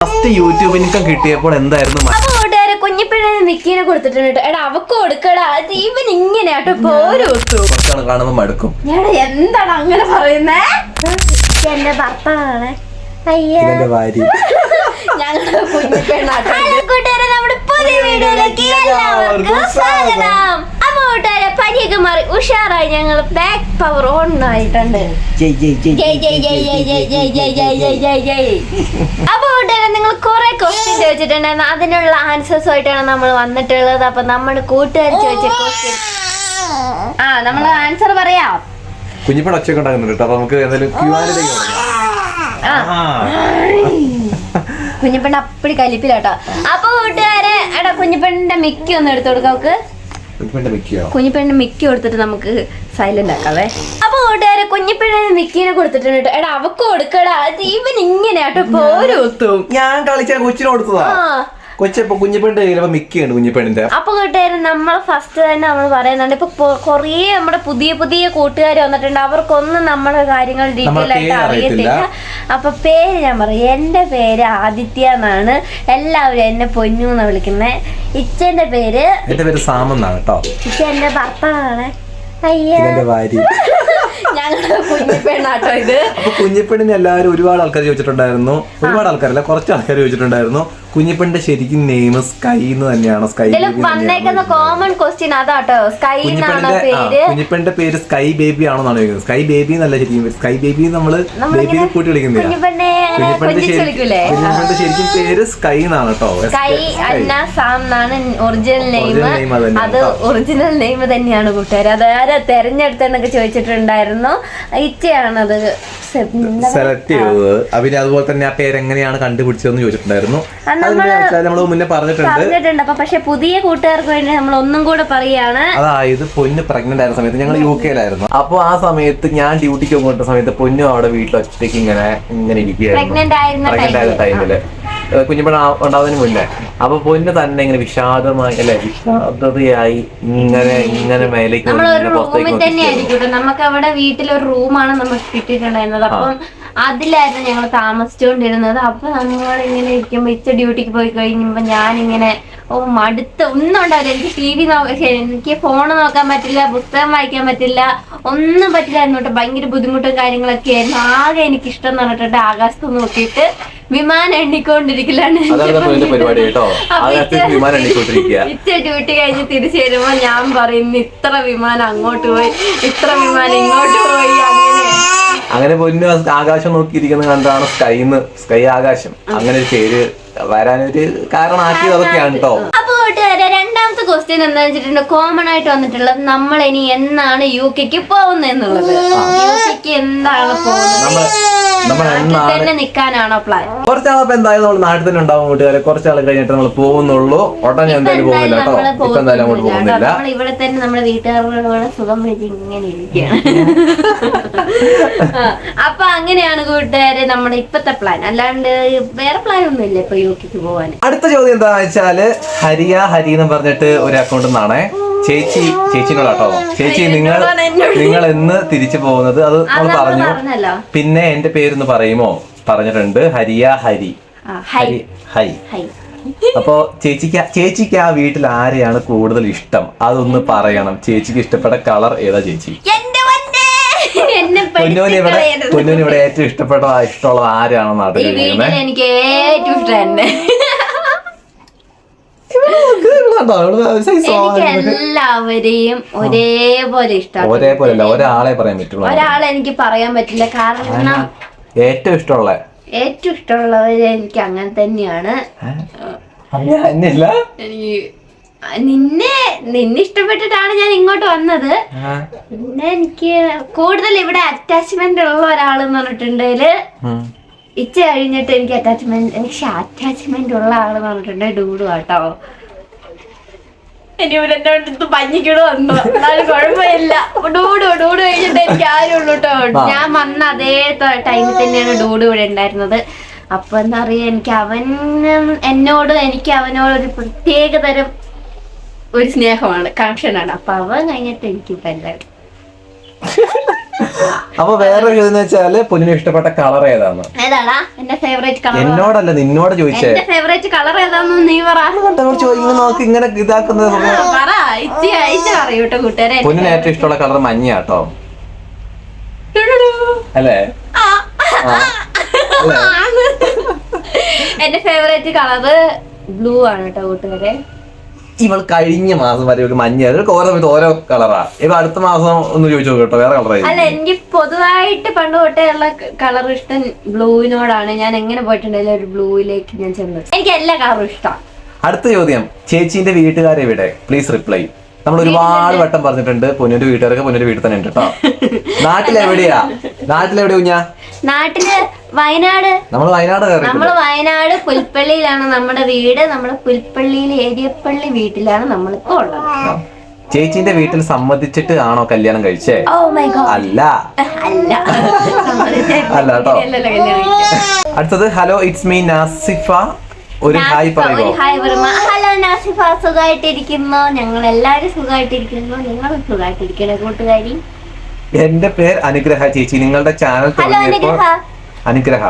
First YouTube income കിട്ടിയപ്പോൾ എന്തായിരുന്നു മ- കൂട്ടുകാരെ കുഞ്ഞിപ്പിഴന് മിക്കീനെ കൊടുത്തിട്ടുണ്ട് കേട്ടോ. എടാ അവക്ക് കൊടുക്കടാ. ഇത് ഇവൻ ഇങ്ങനെയാട്ടോ പോരോ കുറച്ചാണ് കാണുമ്പോൾ മടുക്കും. എടാ എന്താണ് അങ്ങനെ പറയുന്നേ? എന്റെ ഭർത്താവാണ് അയ്യോ. ഇതെന്റെ ഭാര്യ. ഞങ്ങളുടെ കുഞ്ഞിപ്പെണ്ണാട്ടോ കൂട്ടുകാരെ നമ്മുടെ പുതിയ വീഡിയോയിലേക്ക് എല്ലാവർക്കും സ്വാഗതം. കൂട്ടുകാരെ പനിയൊക്കെ മാറി ഉഷാറായി ഞങ്ങൾ ബാക്ക് പവർ ഓൺ ആയിട്ടുണ്ട് അപ്പൊ കൂട്ടുകാരെ നിങ്ങൾ കുറെ ക്വസ്റ്റ്യൻ ചോദിച്ചിട്ടുണ്ടായിരുന്നു അതിനുള്ള ആൻസേഴ്സ് ആയിട്ടാണ് നമ്മൾ വന്നിട്ടുള്ളത് അപ്പൊ നമ്മൾ കൂട്ടുകാർ ചോദിച്ച ക്വസ്റ്റ്യൻ ആ നമ്മൾ ആൻസർ പറയാം കുഞ്ഞിപ്പട ഒച്ചയൊക്കെ ഉണ്ടാക്കുന്നുണ്ട് കേട്ടോ അപ്പൊ നമുക്ക് എന്തായാലും കുഞ്ഞിപ്പണ്ണ അപ്പടി കലിപ്പിലാട്ടോ അപ്പൊ കൂട്ടുകാരെ എടാ കുഞ്ഞിപ്പണ്ണിന്റെ മിക്കി ഒന്ന് എടുത്തു കൊടുക്കാം നമുക്ക് കുഞ്ഞിപ്പെണ്ണിന് മിക്കി കൊടുത്തിട്ട് നമുക്ക് സൈലന്റ് ആക്കാവേ. അപ്പൊ കൂട്ടുകാരെ കുഞ്ഞിപ്പെണ്ണിന് മിക്കിനെ കൊടുത്തിട്ടുണ്ട് കേട്ടോ. എടാ അവക്ക് കൊടുക്കടാ. ഇവൻ ഇങ്ങനെയാട്ടോ പോരോത്തും ഞാൻ കളിച്ച കൊച്ചിനെ കൊടുത്തതാ. ആ. കൊച്ചിപ്പോ കുഞ്ഞിപ്പെണ്ണിന്റെ കയ്യിൽ മിക്കുണ്ട് കുഞ്ഞിപ്പേണിന്റെ അപ്പൊ കേട്ടായിരുന്നു നമ്മൾ ഫസ്റ്റ് തന്നെ നമ്മൾ പറയുന്നുണ്ട്. ഇപ്പൊ കൊറേ നമ്മുടെ പുതിയ പുതിയ കൂട്ടുകാർ വന്നിട്ടുണ്ട്. അവർക്കൊന്നും നമ്മുടെ കാര്യങ്ങൾ ഡീറ്റെയിൽ ആയിട്ട് അറിയത്തില്ല. അപ്പൊ പേര് ഞാൻ പറയും. എന്റെ പേര് ആദിത്യ എന്നാണ്. എല്ലാവരും എന്നെ പൊന്നു എന്ന് വിളിക്കുന്നത് ഇച്ചന്റെ പേര് എന്റെ പേര് സാമെന്നാണ് കേട്ടോ. ഇച്ച എന്റെ ഭർത്താവാണ്. അയ്യോ. ഭാര്യ. ഞങ്ങളുടെ കുഞ്ഞിപ്പെണ്ണാട്ടോ ഇത്. അപ്പൊ കുഞ്ഞിപ്പെണ്ണിന് എല്ലാവരും ഒരുപാട് ആൾക്കാർ ചോദിച്ചിട്ടുണ്ടായിരുന്നു. ഒരുപാട് ആൾക്കാരല്ല കുറച്ച് ആൾക്കാർ ചോദിച്ചിട്ടുണ്ടായിരുന്നു. കുഞ്ഞിപ്പെണ്ണിന്റെ ശരിക്കും നെയിം സ്കൈ എന്ന് തന്നെയാണ് സ്കൈ വന്നേക്കുന്ന കോമൺ ക്വസ്റ്റ്യൻ അതാട്ടോ. സ്കൈ കുഞ്ഞിപ്പെണ്ണിന്റെ പേര്? സ്കൈ ബേബി ആണെന്നാണ് ചോദിക്കുന്നത്. സ്കൈ ബേബി എന്നല്ല ശരിക്കും സ്കൈ ബേബി നമ്മൾ ബേബി കൂട്ടി വിളിക്കുന്നില്ല. കുഞ്ഞിപ്പെണ്ണിന്റെ കുഞ്ഞിപ്പെണ്ണിന്റെ ശരിക്കും പേര് സ്കൈ എന്നാണ് കേട്ടോ സ്കൈ അന്ന സാം എന്നാണ് ഒറിജിനൽ നെയിം അത് ഒറിജിനൽ നെയിം തന്നെയാണ് കൂട്ടുകാർ അതാരെ തെരഞ്ഞെടുത്തെന്നൊക്കെ ചോദിച്ചിട്ടുണ്ടായിരുന്നു. ഇച്ചയാണത് ഇറ്റയാണത് സെലക്ട് ചെയ്തത്. പിന്നെ അതുപോലെ തന്നെ ആ പേര് എങ്ങനെയാണ് കണ്ടുപിടിച്ചതെന്ന് ചോദിച്ചിട്ടുണ്ടായിരുന്നു. നമ്മൾ മുന്നേ പറഞ്ഞിട്ടുണ്ട്. അപ്പൊ പക്ഷെ പുതിയ കൂട്ടുകാർക്ക് വേണ്ടി നമ്മൾ ഒന്നും കൂടെ പറയാണ് അതായത് പൊന്ന് പ്രഗ്നന്റ് ആയിരുന്ന സമയത്ത് ഞങ്ങൾ യു കെയിലായിരുന്നു. അപ്പൊ ആ സമയത്ത് ഞാൻ ഡ്യൂട്ടിക്ക് പോകുന്ന സമയത്ത് പൊന്നും അവിടെ വീട്ടിൽ ഒറ്റയ്ക്ക് ഇങ്ങനെ ഇങ്ങനെ ഇരിക്കുകയായിരുന്നു. ആയിരുന്ന പ്രഗ്നന്റ് ആയിരുന്ന ടൈമിൽ കുഞ്ഞുപണ ഉണ്ടാവുന്നതിന് മുന്നേ. അപ്പൊ പൊന്ന് തന്നെ ഇങ്ങനെ വിഷാദമായി അല്ലെ? വിഷാദതയായി ഇങ്ങനെ ഇങ്ങനെ മേലേക്ക് നമ്മൾ റൂമിൽ നമുക്ക് അവിടെ വീട്ടിലൊരു റൂമാണ് നമുക്ക് കിട്ടിയിട്ടുണ്ടായിരുന്നത് അപ്പം അതിലായിരുന്നു ഞങ്ങൾ താമസിച്ചുകൊണ്ടിരുന്നത്. അപ്പൊ നമ്മൾ ഇങ്ങനെ ഇരിക്കുമ്പോ ഇച്ച ഡ്യൂട്ടിക്ക് പോയി കഴിയുമ്പോ ഞാനിങ്ങനെ ഓ മടുത്ത. ഒന്നും ഉണ്ടാവില്ല എനിക്ക് ടി വി എനിക്ക് ഫോൺ നോക്കാൻ പറ്റില്ല പുസ്തകം വായിക്കാൻ പറ്റില്ല ഒന്നും പറ്റില്ലായിരുന്നു കേട്ടോ ഭയങ്കര ബുദ്ധിമുട്ടും കാര്യങ്ങളൊക്കെ ആയിരുന്നു. ആകെ എനിക്ക് ഇഷ്ടം എന്ന് പറഞ്ഞിട്ട് ആകാശത്ത് നോക്കിയിട്ട് വിമാനം എണ്ണിക്കൊണ്ടിരിക്കലാണ് ഇച്ച ഡ്യൂട്ടി കഴിഞ്ഞ് തിരിച്ചു വരുമ്പോ ഞാൻ പറയുന്നു ഇത്ര വിമാനം അങ്ങോട്ട് പോയി ഇത്ര വിമാനം ഇങ്ങോട്ട് പോയി. അങ്ങനെ. അങ്ങനെ പൊന്നു ആകാശം നോക്കിയിരിക്കുന്നത് കണ്ടാണ് സ്കൈന്ന്. സ്കൈ ആകാശം. അങ്ങനെ ഒരു പേര് വരാനൊരു കാരണമാക്കിയത് അതൊക്കെയാണ് കേട്ടോ കൂട്ടുകാരെ രണ്ടാമത്തെ ക്വസ്റ്റ്യൻ എന്താ വെച്ചിട്ടുണ്ട്? കോമൺ ആയിട്ട് വന്നിട്ടുള്ളത് നമ്മൾ ഇനി എന്നാണ് യു കെക്ക് പോകുന്നത് എന്നുള്ളത്. യു കെക്ക് എന്താണ് പോകുന്നത്? തന്നെ നിക്കാനാണോ പ്ലാൻ കുറച്ചാളപ്പോ എന്തായാലും നമ്മൾ നാട്ടിൽ തന്നെ ഉണ്ടാവും കൂട്ടുകാരെ. കുറച്ചാൾ കഴിഞ്ഞിട്ട് നമ്മൾ പോകുന്നുള്ളൂ. ഉടനെ എന്തായാലും പോകുന്നില്ല കേട്ടോ. ഇപ്പൊ എന്തായാലും അങ്ങോട്ട് പോകുന്നില്ല. നമ്മൾ ഇവിടെ തന്നെ നമ്മുടെ വീട്ടുകാരുടെ സുഖം ഇങ്ങനെ ഇരിക്കുകയാണ്. അപ്പൊ അങ്ങനെയാണ് കൂട്ടുകാരെ നമ്മുടെ ഇപ്പത്തെ പ്ലാൻ അല്ലാണ്ട് വേറെ പ്ലാൻ ഒന്നും ഇല്ല ഇപ്പൊ യു കെക്ക് പോവാൻ അടുത്ത ചോദ്യം എന്താണെന്ന് വെച്ചാൽ ഹരി എന്ന് പറഞ്ഞിട്ട് ഒരു അക്കൗണ്ട് നിന്നാണേ ചേച്ചി ചേച്ചിനോട് കേട്ടോ ചേച്ചി നിങ്ങൾ നിങ്ങൾ എന്ന് തിരിച്ചു പോകുന്നത് അത് നമ്മൾ പറഞ്ഞു. പിന്നെ എന്റെ പേരൊന്ന് പറയുമോ? പറഞ്ഞിട്ടുണ്ട്. ഹരിയ ഹരി. ഹരി. ഹൈ. അപ്പോ ചേച്ചിക്ക് ചേച്ചിക്ക് ആ വീട്ടിൽ ആരെയാണ് കൂടുതൽ ഇഷ്ടം? അതൊന്ന് പറയണം. ചേച്ചിക്ക് ഇഷ്ടപ്പെട്ട കളർ ഏതാ ചേച്ചി? പൊന്നൂന് ഇവിടെ. പൊന്നൂന് ഇവിടെ ഏറ്റവും ഇഷ്ടപ്പെട്ട ഇഷ്ടമുള്ളത് ആരാണെന്ന് അറിയുന്നത് എനിക്ക് ഏറ്റവും ഇഷ്ടം എന്നെ എനിക്ക് എല്ലാവരെയും ഒരേപോലെ ഇഷ്ടമാണ് ഒരേപോലെയല്ല ഒരാളെ പറയാൻ പറ്റുള്ളൂ. ഒരാളെ എനിക്ക് പറയാൻ പറ്റില്ല. കാരണം ഏറ്റവും ഇഷ്ടമുള്ള? ഏറ്റവും ഇഷ്ടമുള്ളവര് എനിക്ക് അങ്ങനെ തന്നെയാണ്. അല്ല എനിക്ക് നിന്നെ നിന്നെ ഇഷ്ടപ്പെട്ടിട്ടാണ് ഞാൻ ഇങ്ങോട്ട് വന്നത്. പിന്നെ എനിക്ക് കൂടുതൽ ഇവിടെ അറ്റാച്ച്മെന്റ് ഉള്ള ഒരാളെന്ന് പറഞ്ഞിട്ടുണ്ടെങ്കിൽ ഇച്ച കഴിഞ്ഞിട്ട് എനിക്ക് അറ്റാച്ച്മെന്റ് എനിക്ക് അറ്റാച്ച്മെന്റ് ഉള്ള ആളെന്ന് പറഞ്ഞിട്ടുണ്ടെങ്കിൽ ഡൂഡു കേട്ടോ ഇനി ഇവിടെ എന്റെ അടുത്ത് പഞ്ഞിക്കിട വന്നു. എന്നാലും കുഴപ്പമില്ല. ഡൂഡ് ഡൂഡ് കഴിഞ്ഞിട്ട് എനിക്ക് ആരും ഉള്ളൂ കേട്ടോ ഞാൻ വന്ന അതേ ടൈമിൽ തന്നെയാണ് ഡൂഡ് ഇവിടെ ഉണ്ടായിരുന്നത്. അപ്പൊ എന്താ പറയാ എനിക്ക് അവൻ എന്നോട് എനിക്ക് അവനോട് ഒരു പ്രത്യേക തരം ഒരു സ്നേഹമാണ് കണക്ഷനാണ് അപ്പൊ അവൻ കഴിഞ്ഞിട്ട് എനിക്ക് ഇപ്പൊ എല്ലാവരും അപ്പൊ വേറെ ചോദ്യം വെച്ചാൽ പൊന്നിന് ഇഷ്ടപ്പെട്ട കളർ ഏതാണ്? ഏതാടാ? എന്റെ ഫേവറേറ്റ് കളർ എന്നോടല്ല നിന്നോട് ചോദിച്ചേ. എന്റെ ഫേവറേറ്റ് കളർ ഏതാന്ന് നീ പറ. ചോദിക്കുന്നത് നോക്ക് ഇങ്ങനെ ഇതാക്കുന്നത് പറ. ഇച്ചി അയച്ചു പറയൂ കേട്ടോ കൂട്ടുകാരെ. പൊന്നിന് ഏറ്റവും ഇഷ്ടമുള്ള കളർ മഞ്ഞാട്ടോ അല്ലേ. എന്റെ ഫേവറേറ്റ് കളർ ബ്ലൂ ആണ് കേട്ടോ കൂട്ടുകാരെ. ഇവൾ കഴിഞ്ഞ മാസം വരെ ഒരു മഞ്ഞ ഓരോ സമയത്ത് ഓരോ കളറാ ഇവ അടുത്ത മാസം ഒന്ന് ചോദിച്ചു കേട്ടോ വേറെ കളറായി അല്ല എനിക്ക് പൊതുവായിട്ട് പണ്ട് തൊട്ടേ ഉള്ള കളർ ഇഷ്ടം ബ്ലൂവിനോടാണ് ഞാൻ എങ്ങനെ പോയിട്ടുണ്ടെങ്കിലും ഒരു ബ്ലൂയിലേക്ക് ഞാൻ ചെന്നത് എനിക്ക് എല്ലാ കളറും ഇഷ്ടമാണ് അടുത്ത ചോദ്യം ചേച്ചീന്റെ വീട്ടുകാരെവിടെ? പ്ലീസ് റിപ്ലൈ നമ്മൾ ഒരുപാട് വട്ടം പറഞ്ഞിട്ടുണ്ട്. പൊന്നിന്റെ വീട്ടുകാരൊക്കെ പൊന്നിന്റെ വീട്ടിൽ തന്നെ ഉണ്ട് കേട്ടോ നാട്ടിലെവിടെയാ നാട്ടിലെവിടെ കുഞ്ഞാ? നാട്ടിൽ വയനാട്. നമ്മൾ വയനാട് നമ്മൾ വയനാട് പുൽപ്പള്ളിയിലാണ് നമ്മുടെ വീട്. നമ്മുടെ പുൽപ്പള്ളിയിൽ ഏരിയപ്പള്ളി വീട്ടിലാണ് നമ്മളിപ്പോ ഉള്ളത്. ചേച്ചിന്റെ വീട്ടിൽ സമ്മതിച്ചിട്ട് ആണോ കല്യാണം കഴിച്ചേ? അല്ല. അല്ല. അല്ല കേട്ടോ. അടുത്തത് ഹലോ ഇറ്റ്സ് മീ നാസിഫ. ഒരു ഹായ് പറയുമോ നാസിഫ സുഖമായിട്ടിരിക്കുന്നു. ഞങ്ങൾ എല്ലാവരും സുഖമായിട്ടിരിക്കുന്നു. നിങ്ങൾ സുഖമായിട്ടിരിക്കണേ കൂട്ടുകാരി. എന്റെ പേര് അനുഗ്രഹ ചേച്ചി. നിങ്ങളുടെ ചാനൽ തുടങ്ങിയപ്പോൾ അനുഗ്രഹ.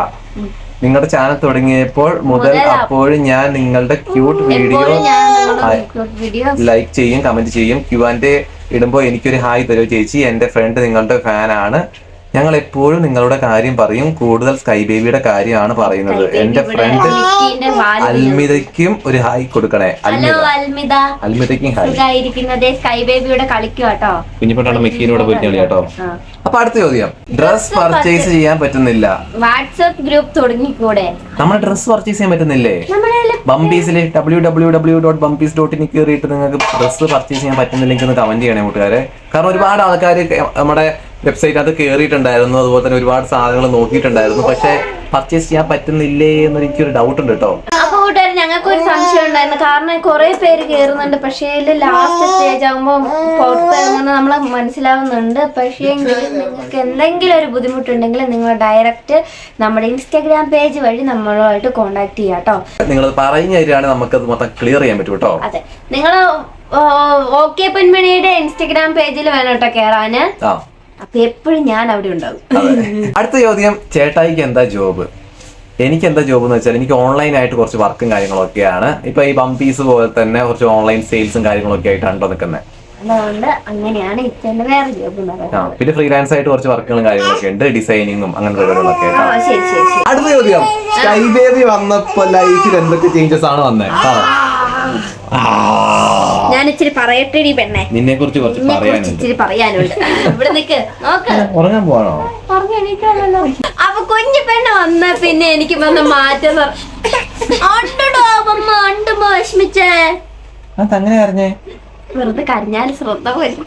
നിങ്ങളുടെ ചാനൽ തുടങ്ങിയപ്പോൾ മുതൽ അപ്പോഴും ഞാൻ നിങ്ങളുടെ ക്യൂട്ട് വീഡിയോ ലൈക്ക് ചെയ്യും കമന്റ് ചെയ്യും. ക്യൂ ആൻഡ് ഇടുമ്പോൾ എനിക്കൊരു ഹായ് തരൂ ചേച്ചി. എന്റെ ഫ്രണ്ട് നിങ്ങളുടെ ഫാനാണ്. ഞങ്ങൾ എപ്പോഴും നിങ്ങളുടെ കാര്യം പറയും. കൂടുതൽ സ്കൈ ബേബിയുടെ കാര്യമാണ് പറയുന്നത്. എന്റെ ഫ്രണ്ട് അൽമിതയ്ക്കും ഒരു ഹായ് കൊടുക്കണേ. അൽമിത. അൽമിതയ്ക്കും ഹായ് സ്കൈ ബേബിയുടെ കുഞ്ഞിപ്പെട്ടാണ് മെക്കീനോട് പോയി അപ്പൊ അടുത്ത ചോദ്യം. ഡ്രസ് പർച്ചേസ് ചെയ്യാൻ പറ്റുന്നില്ല. വാട്സ്ആപ്പ് ഗ്രൂപ്പ് തുടങ്ങിക്കൂടെ? നമ്മൾ ഡ്രസ് പർച്ചേസ് ചെയ്യാൻ പറ്റുന്നില്ലേ? ബംബീസിലെ W W W dot Bumbees dot in കയറിയിട്ട് നിങ്ങൾക്ക് ഡ്രസ്സ് പർച്ചേസ് ചെയ്യാൻ പറ്റുന്നില്ലെങ്കിൽ ഒന്ന് കമന്റ് ചെയ്യണേ കൂട്ടുകാരെ. കാരണം ഒരുപാട് ആൾക്കാർ നമ്മുടെ വെബ്സൈറ്റിനകത്ത് കയറിയിട്ടുണ്ടായിരുന്നു അതുപോലെ തന്നെ ഒരുപാട് സാധനങ്ങൾ നോക്കിയിട്ടുണ്ടായിരുന്നു. പക്ഷെ പർച്ചേസ് ചെയ്യാൻ പറ്റുന്നില്ലേ എന്നൊരു എനിക്കൊരു ഡൗട്ട് ഉണ്ട് കേട്ടോ. കൂട്ടുകാർ ഞങ്ങൾക്ക് ഒരു സംശയം ഉണ്ടായിരുന്നു. കാരണം കുറെ പേര് കേറുന്നുണ്ട്. പക്ഷേ ലാസ്റ്റ് സ്റ്റേജ് ആകുമ്പോൾ പുറത്തിറങ്ങുന്ന നമ്മളെ മനസ്സിലാവുന്നുണ്ട്. പക്ഷേ നിങ്ങൾക്ക് എന്തെങ്കിലും ഒരു ബുദ്ധിമുട്ടുണ്ടെങ്കിൽ നിങ്ങൾ ഡയറക്റ്റ് നമ്മുടെ ഇൻസ്റ്റാഗ്രാം പേജ് വഴി നമ്മളുമായിട്ട് കോണ്ടാക്ട് ചെയ്യാം കേട്ടോ. നിങ്ങൾ പറഞ്ഞു തരികയാണ് നമുക്കത് മൊത്തം ക്ലിയർ ചെയ്യാൻ പറ്റും കേട്ടോ. അതെ. നിങ്ങൾ ഓക്കെ പെൺമണിയുടെ ഇൻസ്റ്റാഗ്രാം പേജിൽ വേണം കേട്ടോ കേറാന്. അപ്പൊ എപ്പോഴും ഞാൻ അവിടെ ഉണ്ടാവും അടുത്ത ചോദ്യം ചേട്ടായിക്ക് എന്താ ജോബ് എനിക്ക് എന്താ ജോബ് എന്ന് വെച്ചാൽ എനിക്ക് ഓൺലൈൻ ആയിട്ട് കുറച്ച് വർക്കും കാര്യങ്ങളൊക്കെയാണ്. ഇപ്പൊ ഈ ബംപീസ് പോലെ തന്നെ കുറച്ച് ഓൺലൈൻ സെയിൽസും കാര്യങ്ങളൊക്കെ ആയിട്ടാണ് നിൽക്കുന്നത് അതുകൊണ്ട് അങ്ങനെയാണ് ഇച്ചന്റെ വേറെ ജോബ് എന്ന് ആ പറയുന്നത് പിന്നെ ഫ്രീലാൻസ് ആയിട്ട് കുറച്ച് വർക്കുകളും കാര്യങ്ങളൊക്കെ ഉണ്ട്. ഡിസൈനിങ്ങും പരിപാടികളൊക്കെ ആ ആയിട്ടാണ് ശരി ശരി ശരി. അടുത്ത ചോദ്യം. സ്കൈ ബേബി വന്നപ്പോ ലൈഫിൽ എന്തൊക്കെ ചേഞ്ചസ് ആണ് വന്നേ? ഞാൻ ഇച്ചിരി ഈ പെണ്ണെ. നിന്നെ കുറിച്ച് കുറച്ച് പറയാനുണ്ട്. ഇച്ചിരി പറയാനുണ്ട്. ഇവിടെ നിക്ക് നോക്ക്. ഉറങ്ങാൻ പോവാണോ? അപ്പൊ കുഞ്ഞു പെണ്ണ് വന്ന പിന്നെ എനിക്ക് വന്ന മാറ്റം പറ- ഉണ്ടെടോ, അമ്മ ഉണ്ടുമ്പോ വിഷമിച്ചേ അത് അങ്ങനെ അറിഞ്ഞേ വെറുതെ കരഞ്ഞാൽ ശ്രദ്ധ പോലും